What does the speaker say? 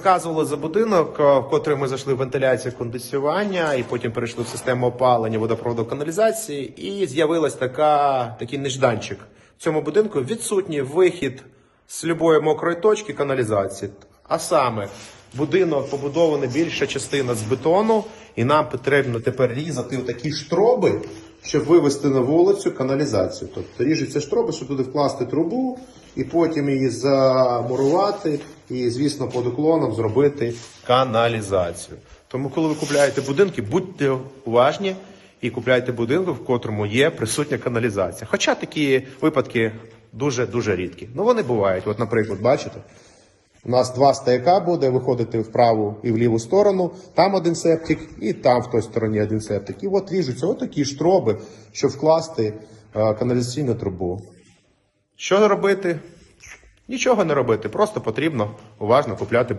Розказували за будинок, е, в котрий ми зайшли в вентиляцію кондиціювання, і потім перейшли в систему опалення водопроводу каналізації, і з'явилась така такий нежданчик. В цьому будинку відсутній вихід з любої мокрої точки каналізації. А саме будинок побудований більша частина з бетону, і нам потрібно тепер різати такі штроби, щоб вивести на вулицю каналізацію. Тобто ріжуться штроби, щоб туди вкласти трубу, і потім її замурувати, і, звісно, під уклоном зробити каналізацію. Тому, коли ви купляєте будинки, будьте уважні і купляйте будинки, в котрому є присутня каналізація. Хоча такі випадки дуже дуже рідкі. Ну вони бувають. От, наприклад, бачите. У нас два стояка буде виходити в праву і в ліву сторону. Там один септик, і там в той стороні один септик. І от ріжуться отакі штроби, щоб вкласти е, каналізаційну трубу. Що робити? Нічого не робити, просто потрібно уважно купляти